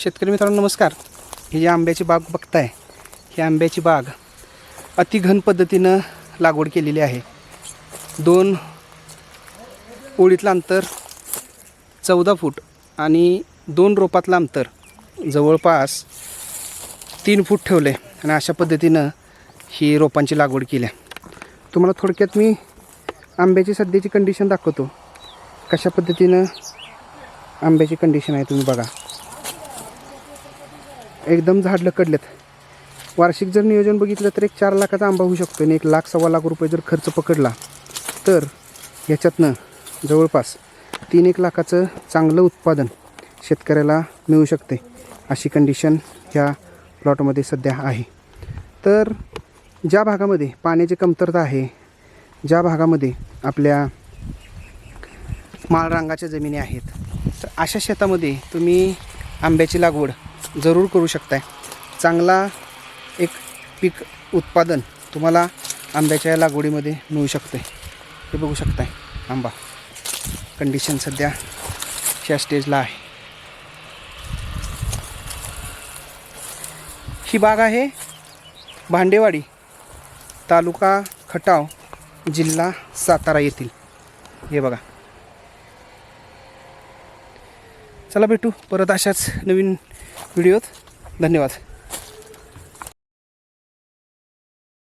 शेतकरी मित्रांनो नमस्कार. ही जी आंब्याची बाग बघताय. ही आंब्याची बाग अतिघन पद्धतीनं लागवड केलेली आहे. दोन ओळीतलं अंतर चौदा फूट आणि दोन रोपातलं अंतर जवळपास तीन फूट ठेवले आणि अशा पद्धतीनं ही रोपांची लागवड केली आहे. तुम्हाला थोडक्यात मी आंब्याची सध्याची कंडिशन दाखवतो. कशा पद्धतीनं आंब्याची कंडिशन आहे तुम्ही बघा. एकदम झाड लकडलेत. वार्षिक जर नियोजन बघितलं तर एक चार लाखाचा आंबा होऊ शकतो आणि एक लाख सव्वा लाख रुपये जर खर्च पकडला तर ह्याच्यातनं जवळपास तीन एक लाखाचं चांगलं उत्पादन शेतकऱ्याला मिळू शकते अशी कंडिशन ह्या प्लॉटमध्ये सध्या आहे. तर ज्या भागामध्ये पाण्याची कमतरता आहे ज्या भागामध्ये आपल्या माळरांगाच्या जमिनी आहेत तर अशा शेतामध्ये तुम्ही आंब्याची लागवड जरूर करू शकताय. चांगला एक पीक उत्पादन तुम्हाला आंब्याच्या लागवडीमध्ये मिळू शकते हे बघू शकताय. आंबा. कंडिशन सध्या ह्या स्टेजला आहे. ही बाग आहे भांडेवाडी तालुका खटाव जिल्हा सातारा येथील. हे बघा. चला भेटू. परत अशाच नवीन व्हिडिओत. धन्यवाद.